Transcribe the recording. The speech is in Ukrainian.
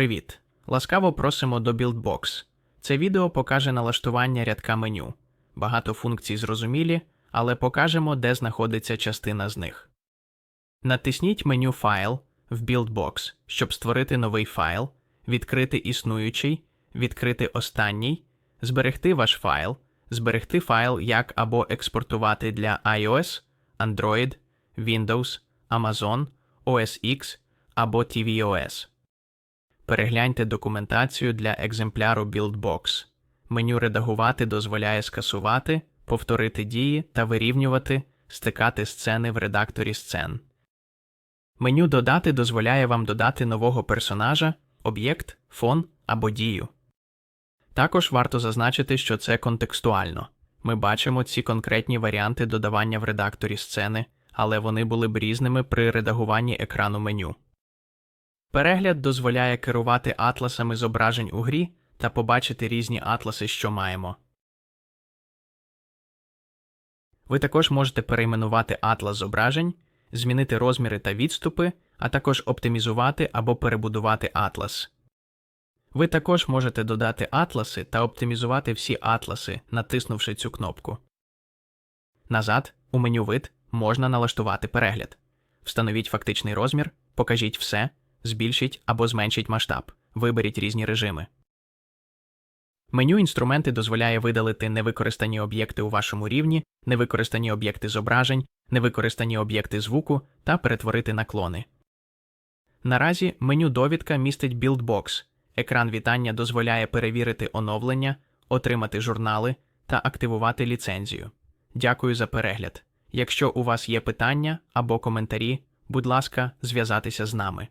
Привіт! Ласкаво просимо до BuildBox. Це відео покаже налаштування рядка меню. Багато функцій зрозумілі, але покажемо, де знаходиться частина з них. Натисніть меню Файл в BuildBox, щоб створити новий файл, відкрити існуючий, відкрити останній, зберегти ваш файл, зберегти файл як або експортувати для iOS, Android, Windows, Amazon, OS X або tvOS. Перегляньте документацію для екземпляру BuildBox. Меню Редагувати дозволяє скасувати, повторити дії та вирівнювати, стикати сцени в редакторі сцен. Меню Додати дозволяє вам додати нового персонажа, об'єкт, фон або дію. Також варто зазначити, що це контекстуально. Ми бачимо ці конкретні варіанти додавання в редакторі сцени, але вони були б різними при редагуванні екрану меню. Перегляд дозволяє керувати атласами зображень у грі та побачити різні атласи, що маємо. Ви також можете перейменувати атлас зображень, змінити розміри та відступи, а також оптимізувати або перебудувати атлас. Ви також можете додати атласи та оптимізувати всі атласи, натиснувши цю кнопку. Назад, у меню Вид, можна налаштувати перегляд. Встановіть фактичний розмір, покажіть все, збільшіть або зменшіть масштаб, виберіть різні режими. Меню інструменти дозволяє видалити невикористані об'єкти у вашому рівні, невикористані об'єкти зображень, невикористані об'єкти звуку та перетворити на клони. Наразі меню довідка містить BuildBox. Екран вітання дозволяє перевірити оновлення, отримати журнали та активувати ліцензію. Дякую за перегляд. Якщо у вас є питання або коментарі, будь ласка, зв'язатися з нами.